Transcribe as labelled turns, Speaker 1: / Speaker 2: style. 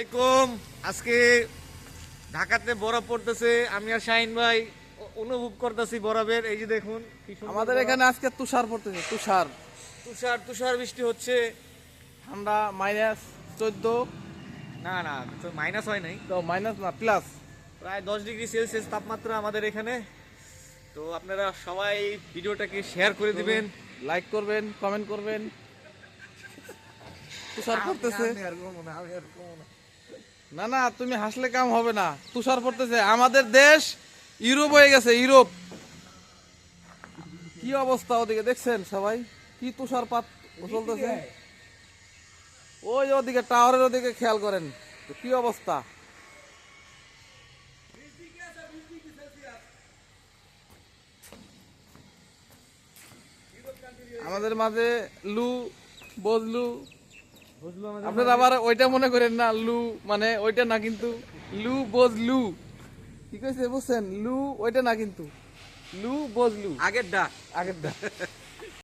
Speaker 1: আলাইকুম। আজকে ঢাকাতে বরফ পড়তেছে আমি আর শাহিন ভাই অনুভব করতেছি বরফের। এই যে দেখুন
Speaker 2: আমাদের এখানে আজকে তুষার পড়তেছে তুষার।
Speaker 1: তুষার তুষার বৃষ্টি হচ্ছে।
Speaker 2: ঠান্ডা মাইনাস চোদ্দ।
Speaker 1: না না মাইনাস হয় নাই।
Speaker 2: তো মাইনাস না প্লাস
Speaker 1: প্রায় দশ ডিগ্রি সেলসিয়াস তাপমাত্রা আমাদের এখানে। তো আপনারা সবাই ভিডিওটাকে শেয়ার করে দিবেন।
Speaker 2: লাইক করবেন কমেন্ট করবেন। তুষার পড়তেছে।
Speaker 1: আমি আর না, আমি আর না।
Speaker 2: না না, তুমি হাসলে কাম হবে না। তুষার পড়তেছে। আমাদের দেশ ইউরোপ হয়ে গেছে, ইউরোপ। কি অবস্থা ওদিকে, দেখছেন সবাই? কি তুষারপাত চলতেছে? ওই ওদিকে, টাওয়ারের ওদিকে খেয়াল করেন। কি অবস্থা? আমাদের মাঝে লু বজলু আপনারা আবার ওইটা মনে করেন না লু মানে ওইটা না কিন্তু লু বোজ লু। কি কইছে বুঝছেন? লু ওইটা না কিন্তু। লু বোজ লু।
Speaker 1: আগের ডা।
Speaker 2: আগের আগেরটা